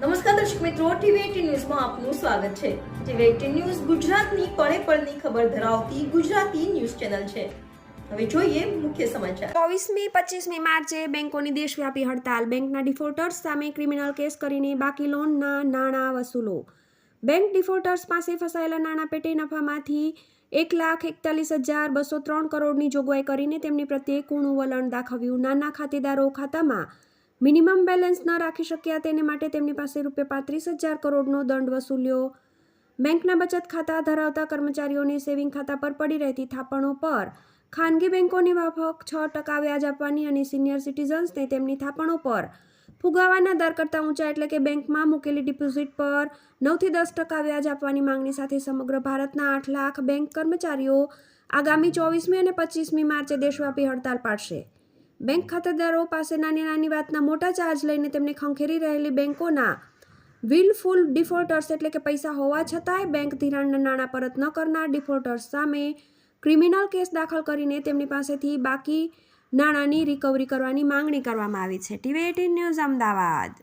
નમસ્કાર દર્શક મિત્રો, ટીવી એટીન ન્યૂઝમાં આપનું સ્વાગત છે. ટીવી એટીન ન્યૂઝ ગુજરાતની પળે પળની ખબર ધરાવતી ગુજરાતી ન્યૂઝ ચેનલ છે. હવે જોઈએ મુખ્ય સમાચાર. ચોવીસમી પચીસમી માર્ચે બેંકોની દેશવ્યાપી હડતાલ. બેંકના ડિફોલ્ટર્સ સામે ક્રિમિનલ કેસ કરીને બાકી લોનના નાણાં વસૂલો. બેંક ડિફોલ્ટર્સ પાસે ફસાયેલા નાણાં પેટે નફામાંથી એક લાખ એકતાલીસ હજાર બસો ત્રણ કરોડની જોગવાઈ કરીને તેમની પ્રત્યે કૂણું વલણ દાખવ્યું. નાના ખાતેદારો ખાતામાં મિનિમમ બેલેન્સ ન રાખી શક્યા તેને માટે તેમની પાસે રૂપિયા પાંત્રીસ હજાર કરોડનો દંડ વસૂલ્યો. બેંકના બચત ખાતા ધરાવતા કર્મચારીઓને સેવિંગ ખાતા પર પડી રહેતી થાપણો પર ખાનગી બેંકોની માફક છ ટકા વ્યાજ આપવાની અને સિનિયર સિટીઝન્સને તેમની થાપણો પર ફુગાવાના દર કરતાં ઊંચા એટલે કે બેંકમાં મૂકેલી ડિપોઝિટ પર નવથી દસ ટકા વ્યાજ આપવાની માંગણી સાથે સમગ્ર ભારતના આઠ લાખ બેંક કર્મચારીઓ આગામી ચોવીસમી અને પચીસમી માર્ચે દેશવ્યાપી હડતાલ પાડશે. બેંક ખાતેદારો પાસે નાની નાની વાતના મોટા ચાર્જ લઈને તેમને ખંખેરી રહેલી બેંકોના વિલફુલ ડિફોલ્ટર્સ એટલે કે પૈસા હોવા છતાંય બેંક ધિરાણના નાણાં પરત ન કરનાર ડિફોલ્ટર્સ સામે ક્રિમિનલ કેસ દાખલ કરીને તેમની પાસેથી બાકી નાણાંની રિકવરી કરવાની માંગણી કરવામાં આવી છે. TV eighteen news Ahmedabad.